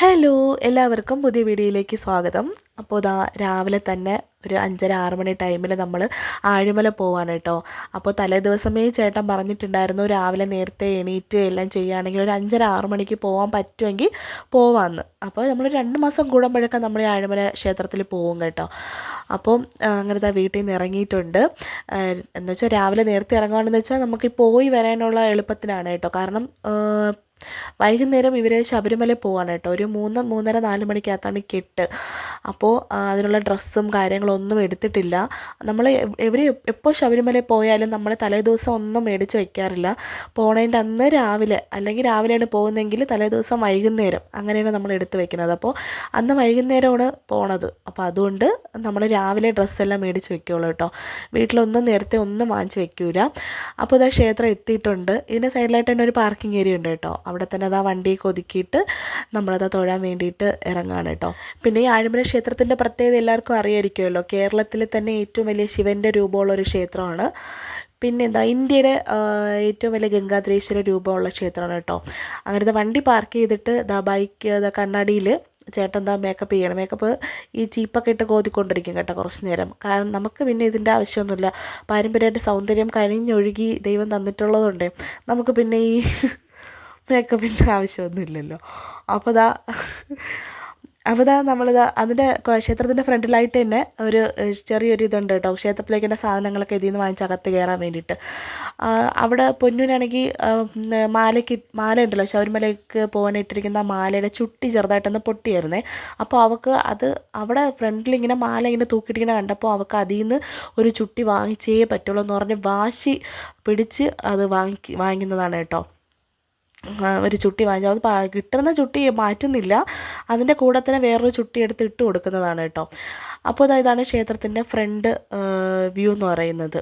Hello എല്ലാവർക്കും പുതിയ വീഡിയോയിലേക്ക് സ്വാഗതം. അപ്പോൾ ഇതാ രാവിലെ തന്നെ ഒരു അഞ്ചര ആറ് മണി ടൈമിൽ നമ്മൾ ആഴിമല പോവാണ് കേട്ടോ. അപ്പോൾ തലേ ദിവസമേ ചേട്ടൻ പറഞ്ഞിട്ടുണ്ടായിരുന്നു രാവിലെ നേരത്തെ എണീറ്റ് എല്ലാം ചെയ്യുകയാണെങ്കിൽ ഒരു അഞ്ചര ആറ് മണിക്ക് പോകാൻ പറ്റുമെങ്കിൽ പോവാമെന്ന് അപ്പോൾ നമ്മൾ രണ്ട് മാസം കൂടുമ്പോഴൊക്കെ നമ്മൾ ഈ ആഴിമല ക്ഷേത്രത്തിൽ പോകും കേട്ടോ. അപ്പോൾ അങ്ങനത്തെ വീട്ടിൽ നിന്ന് ഇറങ്ങിയിട്ടുണ്ട്. എന്ന് വെച്ചാൽ രാവിലെ നേരത്തെ ഇറങ്ങുകയാണെന്ന് വെച്ചാൽ നമുക്ക് പോയി വരാനുള്ള എളുപ്പത്തിനാണ് കേട്ടോ. കാരണം വൈകുന്നേരം ഇവർ ശബരിമല പോവാണ് കേട്ടോ. ഒരു മൂന്ന് മൂന്നര നാല് മണിക്കകത്താണ് കെട്ട്. അപ്പോൾ അതിനുള്ള ഡ്രസ്സും കാര്യങ്ങളൊന്നും എടുത്തിട്ടില്ല. നമ്മൾ ഇവർ എപ്പോൾ ശബരിമല പോയാലും നമ്മൾ തലേദിവസം ഒന്നും മേടിച്ച് വെക്കാറില്ല. പോണേന്റെ അന്ന് രാവിലെ അല്ലെങ്കിൽ രാവിലെയാണ് പോകുന്നതെങ്കിൽ തലേദിവസം വൈകുന്നേരം അങ്ങനെയാണ് നമ്മൾ എടുത്ത് വെക്കുന്നത്. അപ്പോൾ അന്ന് വൈകുന്നേരമാണ് പോണത്. അപ്പോൾ അതുകൊണ്ട് നമ്മൾ രാവിലെ ഡ്രസ്സെല്ലാം മേടിച്ച് വെക്കുകയുള്ളൂ കേട്ടോ. വീട്ടിലൊന്നും നേരത്തെ ഒന്നും വാങ്ങിച്ച് വെക്കൂല. അപ്പോൾ ഇതാ ക്ഷേത്രം എത്തിയിട്ടുണ്ട്. ഇതിന്റെ സൈഡിലായിട്ട് തന്നെ ഒരു പാർക്കിംഗ് ഏരിയ ഉണ്ട് കേട്ടോ. അവിടെ തന്നെ അതാ വണ്ടി ഒതുക്കിയിട്ട് നമ്മളത് തൊഴാൻ വേണ്ടിയിട്ട് ഇറങ്ങാണ് കേട്ടോ. പിന്നെ ഈ ആഴിമല ക്ഷേത്രത്തിന്റെ പ്രത്യേകത എല്ലാവർക്കും അറിയായിരിക്കുമല്ലോ. കേരളത്തിലെ തന്നെ ഏറ്റവും വലിയ ശിവന്റെ രൂപമുള്ള ഒരു ക്ഷേത്രമാണ്. പിന്നെ എന്താ ഇന്ത്യയുടെ ഏറ്റവും വലിയ ഗംഗാധരേശ്വര രൂപമുള്ള ക്ഷേത്രമാണ് കേട്ടോ. അങ്ങനത്തെ വണ്ടി പാർക്ക് ചെയ്തിട്ട് ദാ ബൈക്ക് ദാ കണ്ണാടിയിൽ ചേട്ടൻ എന്താ മേക്കപ്പ് ചെയ്യണം. മേക്കപ്പ് ഈ ചീപ്പൊക്കെ ഇട്ട് കോതിക്കൊണ്ടിരിക്കും കേട്ടോ കുറച്ച് നേരം. കാരണം നമുക്ക് പിന്നെ ഇതിന്റെ ആവശ്യമൊന്നുമില്ല. പാരമ്പര്യമായിട്ട് സൗന്ദര്യം കനിഞ്ഞൊഴുകി ദൈവം തന്നിട്ടുള്ളതുകൊണ്ട് നമുക്ക് പിന്നെ ഈ മേക്കപ്പിന്റെ ആവശ്യമൊന്നുമില്ലല്ലോ. അപ്പോൾ ദാ അപ്പോൾ ഇതാ നമ്മളിതാ അതിന്റെ ക്ഷേത്രത്തിന്റെ ഫ്രണ്ടിലായിട്ട് തന്നെ ഒരു ചെറിയൊരു ഇതുണ്ട് കേട്ടോ ക്ഷേത്രത്തിലേക്ക് തന്നെ സാധനങ്ങളൊക്കെ ഇതിൽ നിന്ന് വാങ്ങിച്ച് അകത്ത് കയറാൻ വേണ്ടിയിട്ട്. അവിടെ പൊന്നുവിനാണെങ്കിൽ മാലയ്ക്ക് മാല ഉണ്ടല്ലോ ശബരിമലയ്ക്ക് പോകാനിട്ടിരിക്കുന്ന മാലയുടെ ചുട്ടി ചെറുതായിട്ടൊന്ന് പൊട്ടിയായിരുന്നേ. അപ്പോൾ അവൾക്ക് അത് അവിടെ ഫ്രണ്ടിൽ ഇങ്ങനെ മാല ഇങ്ങനെ തൂക്കിയിട്ടിങ്ങനെ കണ്ടപ്പോൾ അവൾക്ക് അതിൽ നിന്ന് ഒരു ചുട്ടി വാങ്ങിച്ചേ പറ്റുള്ളൂ എന്ന് പറഞ്ഞ് വാശി പിടിച്ച് അത് വാങ്ങി വാങ്ങുന്നതാണ് കേട്ടോ ഒരു ചുട്ടി വാങ്ങിച്ചു അത് കിട്ടുന്ന ചുട്ടി മാറ്റുന്നില്ല. അതിന്റെ കൂടെ തന്നെ വേറൊരു ചുട്ടി എടുത്ത് ഇട്ട് കൊടുക്കുന്നതാണ് കേട്ടോ. അപ്പോൾ അതാ ഇതാണ് ക്ഷേത്രത്തിന്റെ ഫ്രണ്ട് വ്യൂ എന്ന് പറയുന്നത്.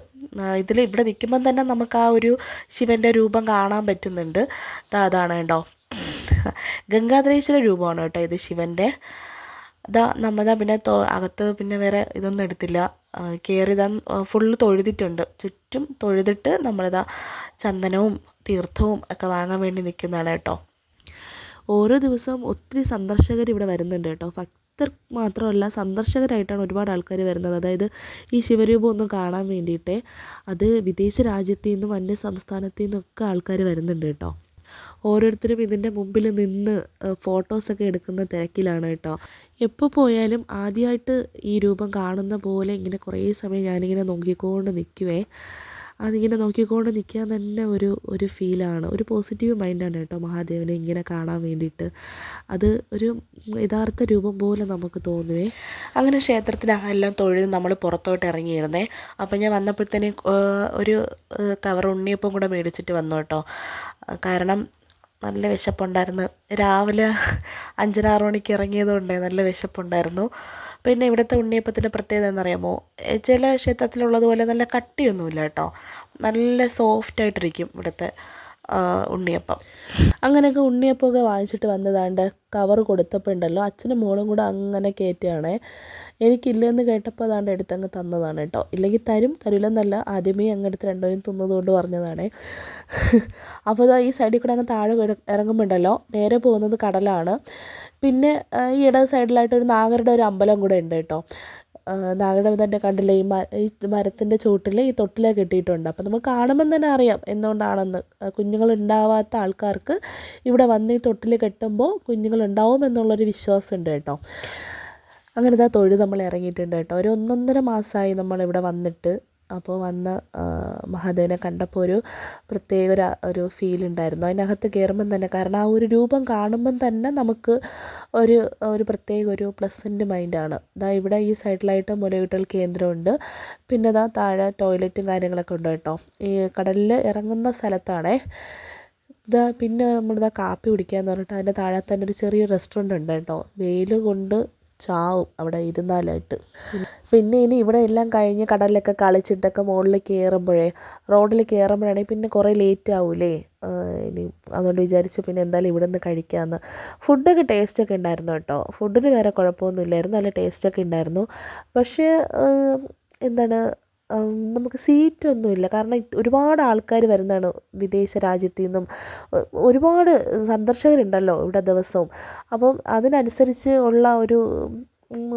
ഇതിൽ ഇവിടെ നിൽക്കുമ്പം തന്നെ നമുക്ക് ആ ഒരു ശിവന്റെ രൂപം കാണാൻ പറ്റുന്നുണ്ട്. അതാണ് കേട്ടോ. ഗംഗാധരേശ്വര രൂപമാണ് കേട്ടോ ഇത് ശിവന്റെ ഇതാ നമ്മളതാ പിന്നെ അകത്ത് പിന്നെ വേറെ ഇതൊന്നും എടുത്തില്ല. കയറി ഇതാ ഫുള്ള് തൊഴുതിട്ടുണ്ട്. ചുറ്റും തൊഴുതിട്ട് നമ്മളിതാ ചന്ദനവും തീർത്ഥവും ഒക്കെ വാങ്ങാൻ വേണ്ടി നിൽക്കുന്നതാണ് കേട്ടോ. ഓരോ ദിവസവും ഒത്തിരി സന്ദർശകർ ഇവിടെ വരുന്നുണ്ട് കേട്ടോ. ഭക്തർ മാത്രമല്ല സന്ദർശകരായിട്ടാണ് ഒരുപാട് ആൾക്കാർ വരുന്നത്. അതായത് ഈ ശിവരൂപം ഒന്ന് കാണാൻ വേണ്ടിയിട്ട് അത് വിദേശ രാജ്യത്തു നിന്നും അന്യ സംസ്ഥാനത്തു നിന്നൊക്കെ ആൾക്കാർ വരുന്നുണ്ട് കേട്ടോ. ഓരോരുത്തരും ഇതിന്റെ മുമ്പിൽ നിന്ന് ഫോട്ടോസൊക്കെ എടുക്കുന്ന തിരക്കിലാണ് കേട്ടോ. എപ്പോൾ പോയാലും ആദ്യമായിട്ട് ഈ രൂപം കാണുന്ന പോലെ ഇങ്ങനെ കുറേ സമയം ഞാനിങ്ങനെ നോക്കിക്കൊണ്ട് നിൽക്കുവേ. അതിങ്ങനെ നോക്കിക്കൊണ്ട് നിൽക്കാൻ തന്നെ ഒരു ഒരു ഫീലാണ് ഒരു പോസിറ്റീവ് മൈൻഡാണ് കേട്ടോ മഹാദേവനെ ഇങ്ങനെ കാണാൻ വേണ്ടിയിട്ട്. അത് ഒരു യഥാർത്ഥ രൂപം പോലെ നമുക്ക് തോന്നുവേ. അങ്ങനെ ക്ഷേത്രത്തിലെല്ലാം തൊഴുത് നമ്മൾ പുറത്തോട്ട് ഇറങ്ങിയിരുന്നേ. അപ്പം ഞാൻ വന്നപ്പോഴത്തേന് ഒരു കവർ ഉണ്ണിയപ്പം കൂടെ മേടിച്ചിട്ട് വന്നു കേട്ടോ. കാരണം നല്ല വിശപ്പുണ്ടായിരുന്നു. രാവിലെ അഞ്ചര ആറ് മണിക്ക് ഇറങ്ങിയതുകൊണ്ടേ നല്ല വിശപ്പുണ്ടായിരുന്നു. പിന്നെ ഇവിടുത്തെ ഉണ്ണിയപ്പത്തിന്റെ പ്രത്യേകത എന്നറിയാമോ ചില ക്ഷേത്രത്തിലുള്ളതുപോലെ നല്ല കട്ടിയൊന്നുമില്ല കേട്ടോ. നല്ല സോഫ്റ്റായിട്ടിരിക്കും ഇവിടുത്തെ. ഉണ്ണിയപ്പം. അങ്ങനെയൊക്കെ ഉണ്ണിയപ്പമൊക്കെ വാങ്ങിച്ചിട്ട് വന്നതാണ്ട് കവർ കൊടുത്തപ്പോൾ ഉണ്ടല്ലോ അച്ഛനും മോളും കൂടെ അങ്ങനെ കയറ്റുകയാണേ. എനിക്കില്ലെന്ന് കേട്ടപ്പോൾ അതാണ്ട് എടുത്തങ്ങ് തന്നതാണ് കേട്ടോ. ഇല്ലെങ്കിൽ തരും തരില്ലെന്നല്ല ആദ്യമേ അങ്ങ് രണ്ടുപേരും തിന്നതുകൊണ്ട് പറഞ്ഞതാണ്. അപ്പോൾ ഈ സൈഡിൽ കൂടെ അങ്ങ് താഴെ ഇറങ്ങുമ്പോൾ ഉണ്ടല്ലോ നേരെ പോകുന്നത് കടലാണ്. പിന്നെ ഈ ഇടത് സൈഡിലായിട്ട് ഒരു നാഗരുടെ ഒരു അമ്പലം കൂടെ ഉണ്ട് കേട്ടോ. നാഗരുടെ തന്നെ കണ്ടില്ലേ ഈ ഈ മരത്തിന്റെ ചുവട്ടിൽ ഈ തൊട്ടില കെട്ടിയിട്ടുണ്ട്. അപ്പോൾ നമുക്ക് കാണുമ്പം തന്നെ അറിയാം എന്തുകൊണ്ടാണെന്ന്. കുഞ്ഞുങ്ങൾ ഉണ്ടാവാത്ത ആൾക്കാർക്ക് ഇവിടെ വന്ന് ഈ തൊട്ടിൽ കെട്ടുമ്പോൾ കുഞ്ഞുങ്ങൾ ഉണ്ടാവും എന്നുള്ളൊരു വിശ്വാസമുണ്ട് കേട്ടോ. അങ്ങനെ ഇതാ തൊഴിൽ നമ്മൾ ഇറങ്ങിയിട്ടുണ്ട് കേട്ടോ. ഒരു ഒന്നൊന്നര മാസമായി നമ്മളിവിടെ വന്നിട്ട് അപ്പോൾ വന്ന മഹാദേവനെ കണ്ടപ്പോൾ ഒരു പ്രത്യേക ഒരു ഒരു ഫീൽ ഉണ്ടായിരുന്നു. അതിനകത്ത് കയറുമ്പം തന്നെ കാരണം ആ ഒരു രൂപം കാണുമ്പം തന്നെ നമുക്ക് ഒരു ഒരു പ്രത്യേക ഒരു പ്ലസന്റ് മൈൻഡാണ് ഇതാ ഇവിടെ ഈ സൈഡിലായിട്ട് മുലയൂട്ടൽ കേന്ദ്രമുണ്ട്. പിന്നെ ഇതാ താഴെ ടോയ്ലറ്റും കാര്യങ്ങളൊക്കെ ഉണ്ട് കേട്ടോ. ഈ കടലിൽ ഇറങ്ങുന്ന സ്ഥലത്താണേ. ഇതാ പിന്നെ നമ്മളിതാ കാപ്പി കുടിക്കുക എന്ന് പറഞ്ഞിട്ട് അതിന്റെ താഴെ തന്നെ ഒരു ചെറിയ റെസ്റ്റോറന്റ് ഉണ്ട് കേട്ടോ. വെയിൽ കൊണ്ട് ചാവും അവിടെ ഇരുന്നാലായിട്ട്. പിന്നെ ഇനി ഇവിടെ എല്ലാം കഴിഞ്ഞ് കടലിലൊക്കെ കളിച്ചിട്ടൊക്കെ മുകളിൽ കയറുമ്പോഴേ റോഡിൽ കയറുമ്പോഴാണെങ്കിൽ പിന്നെ കുറേ ലേറ്റ് ആവൂലേ? ഇനി അതുകൊണ്ട് വിചാരിച്ചു പിന്നെ എന്തായാലും ഇവിടെ നിന്ന് കഴിക്കാമെന്ന് ഫുഡൊക്കെ ടേസ്റ്റൊക്കെ ഉണ്ടായിരുന്നു കേട്ടോ. ഫുഡിന് വേറെ കുഴപ്പമൊന്നുമില്ലായിരുന്നു. നല്ല ടേസ്റ്റൊക്കെ ഉണ്ടായിരുന്നു. പക്ഷേ എന്താണ് നമുക്ക് സീറ്റൊന്നുമില്ല. കാരണം ഒരുപാട് ആൾക്കാർ വരുന്നതാണ് വിദേശ രാജ്യത്തു നിന്നും ഒരുപാട് സന്ദർശകരുണ്ടല്ലോ ഇവിടെ ദിവസവും. അപ്പം അതിനനുസരിച്ച് ഉള്ള ഒരു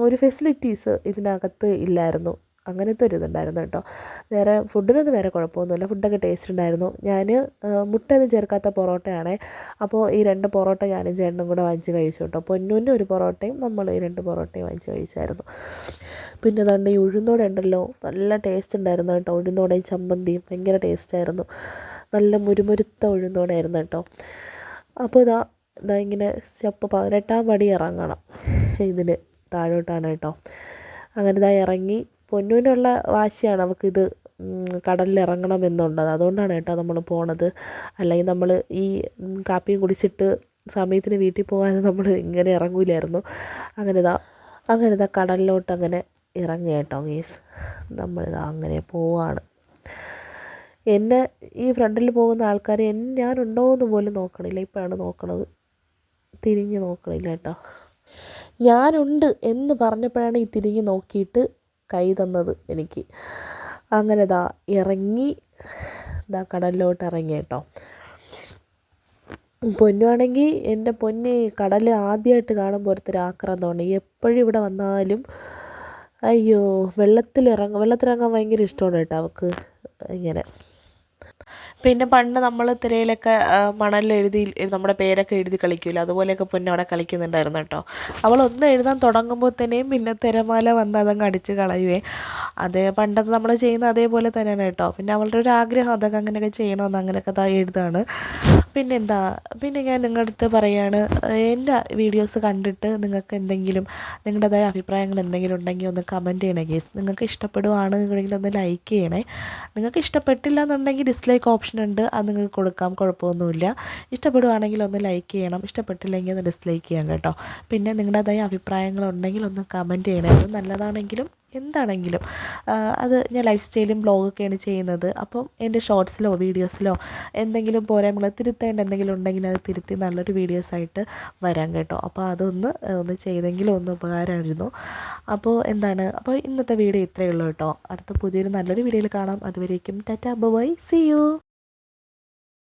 ഒരു ഫെസിലിറ്റീസ് ഇതിനകത്ത് ഇല്ലായിരുന്നു. അങ്ങനത്തെ ഒരു ഇതുണ്ടായിരുന്നു കേട്ടോ. വേറെ ഫുഡിനൊന്നും വേറെ കുഴപ്പമൊന്നുമില്ല. ഫുഡൊക്കെ ടേസ്റ്റ് ഉണ്ടായിരുന്നു. ഞാൻ മുട്ടയൊന്നും ചേർക്കാത്ത പൊറോട്ടയാണേ. അപ്പോൾ ഈ രണ്ട് പൊറോട്ട ഞാനും ചേട്ടനും കൂടെ വാങ്ങിച്ച് കഴിച്ചു കേട്ടോ. പൊന്നൂന്റെ ഒരു പൊറോട്ടയും നമ്മൾ ഈ രണ്ട് പൊറോട്ടയും വാങ്ങിച്ച് കഴിച്ചായിരുന്നു. പിന്നെ അതുകൊണ്ട് ഈ ഉഴുന്നോടെ ഉണ്ടല്ലോ നല്ല ടേസ്റ്റ് ഉണ്ടായിരുന്നു കേട്ടോ. ഉഴുന്നോടെയും ചമ്മന്തിയും ഭയങ്കര ടേസ്റ്റായിരുന്നു നല്ല മുരുമുരുത്ത ഉഴുന്നോടായിരുന്നു കേട്ടോ. അപ്പോൾ ഇതാ ഇതാ ഇങ്ങനെ സ്റ്റെപ്പ് പതിനെട്ടാം പടി ഇറങ്ങണം. ഇതിന് താഴോട്ടാണ് കേട്ടോ. അങ്ങനെ ഇതാ ഇറങ്ങി പൊന്നൂനുള്ള വാശിയാണ് അവൾക്കിത് കടലിൽ ഇറങ്ങണമെന്നുള്ളത് അതുകൊണ്ടാണ് കേട്ടോ നമ്മൾ പോണത്. അല്ലെങ്കിൽ നമ്മൾ ഈ കാപ്പിയും കുടിച്ചിട്ട് സമയത്തിന് വീട്ടിൽ പോകാതെ നമ്മൾ ഇങ്ങനെ ഇറങ്ങൂലായിരുന്നു. അങ്ങനെ ഇതാ അങ്ങനെ കടലിലോട്ട് അങ്ങനെ ഇറങ്ങി കേട്ടോ ഗീസ്. നമ്മളിതാ അങ്ങനെ പോവാണ്. എന്നെ ഈ ഫ്രണ്ടിൽ പോകുന്ന ആൾക്കാർ എന്നെ ഞാനുണ്ടോ എന്ന് പോലും നോക്കണില്ല. ഇപ്പോഴാണ് നോക്കണത്. തിരിഞ്ഞ് നോക്കണില്ല കേട്ടോ. ഞാനുണ്ട് എന്ന് പറഞ്ഞപ്പോഴാണ് ഈ തിരിഞ്ഞ് നോക്കിയിട്ട് കൈ തന്നത് എനിക്ക്. അങ്ങനെ ദാ ഇറങ്ങി ദാ കടലിലോട്ട് ഇറങ്ങി കേട്ടോ. പൊന്നുവാണെങ്കിൽ എന്റെ പൊന്ന് കടൽ ആദ്യമായിട്ട് കാണുമ്പോൾ ഒരുത്തൊരു ആക്രാന്തമാണ്. എപ്പോഴും ഇവിടെ വന്നാലും അയ്യോ വെള്ളത്തിലിറങ്ങ വെള്ളത്തിലിറങ്ങാൻ ഭയങ്കര ഇഷ്ടമാണ് കേട്ടോ അവൾക്ക് ഇങ്ങനെ. പിന്നെ പണ്ട് നമ്മൾ തിരയിലൊക്കെ മണലിൽ എഴുതി നമ്മുടെ പേരൊക്കെ എഴുതി കളിക്കുമല്ലോ അതുപോലെയൊക്കെ പൊന്നെ അവിടെ കളിക്കുന്നുണ്ടായിരുന്നു കേട്ടോ. അവൾ ഒന്ന് എഴുതാൻ തുടങ്ങുമ്പോൾ തന്നെയും പിന്നെ തിരമാല വന്ന് അതങ്ങ് അടിച്ച് കളയുവേ. അതേ പണ്ടത്തെ നമ്മൾ ചെയ്യുന്ന അതേപോലെ തന്നെയാണ് കേട്ടോ. പിന്നെ അവളുടെ ഒരു ആഗ്രഹം അതൊക്കെ അങ്ങനെയൊക്കെ ചെയ്യണമെന്ന് അങ്ങനെയൊക്കെ ദാ എഴുതാണ്. പിന്നെ എന്താ പിന്നെ ഞാൻ നിങ്ങളുടെ അടുത്ത് പറയുകയാണ് എന്റെ വീഡിയോസ് കണ്ടിട്ട് നിങ്ങൾക്ക് എന്തെങ്കിലും നിങ്ങളുടേതായ അഭിപ്രായങ്ങൾ എന്തെങ്കിലും ഉണ്ടെങ്കിൽ ഒന്ന് കമന്റ് ചെയ്യണേ ഗേസ് നിങ്ങൾക്ക് ഇഷ്ടപ്പെടുവാണ് എന്നുണ്ടെങ്കിൽ ഒന്ന് ലൈക്ക് ചെയ്യണേ. നിങ്ങൾക്ക് ഇഷ്ടപ്പെട്ടില്ല എന്നുണ്ടെങ്കിൽ ഡിസ്ലൈക്ക് ഓപ്ഷൻ ഉണ്ട് അത് നിങ്ങൾക്ക് കൊടുക്കാം കുഴപ്പമൊന്നുമില്ല. ഇഷ്ടപ്പെടുവാണെങ്കിൽ ഒന്ന് ലൈക്ക് ചെയ്യണം ഇഷ്ടപ്പെട്ടില്ലെങ്കിൽ ഒന്ന് ഡിസ്ലൈക്ക് ചെയ്യാം കേട്ടോ. പിന്നെ നിങ്ങളുടേതായ അഭിപ്രായങ്ങളുണ്ടെങ്കിൽ ഒന്ന് കമന്റ് ചെയ്യണേ അത് നല്ലതാണെങ്കിലും എന്താണെങ്കിലും. അത് ഞാൻ ലൈഫ് സ്റ്റൈലും ബ്ലോഗൊക്കെയാണ് ചെയ്യുന്നത്. അപ്പം എന്റെ ഷോർട്സിലോ വീഡിയോസിലോ എന്തെങ്കിലും പോരായ്മകൾ തിരുത്തേണ്ട എന്തെങ്കിലും ഉണ്ടെങ്കിൽ അത് തിരുത്തി നല്ലൊരു വീഡിയോസായിട്ട് വരാം കേട്ടോ. അപ്പോൾ അതൊന്ന് ഒന്ന് ചെയ്തെങ്കിലും ഒന്ന് ഉപകാരമായിരുന്നു. അപ്പോൾ എന്താണ്? അപ്പോൾ ഇന്നത്തെ വീഡിയോ ഇത്രയേ ഉള്ളൂ കേട്ടോ. അടുത്ത പുതിയൊരു നല്ലൊരു വീഡിയോയിൽ കാണാം. അതുവരേക്കും ടാറ്റാ ബൈ സി യു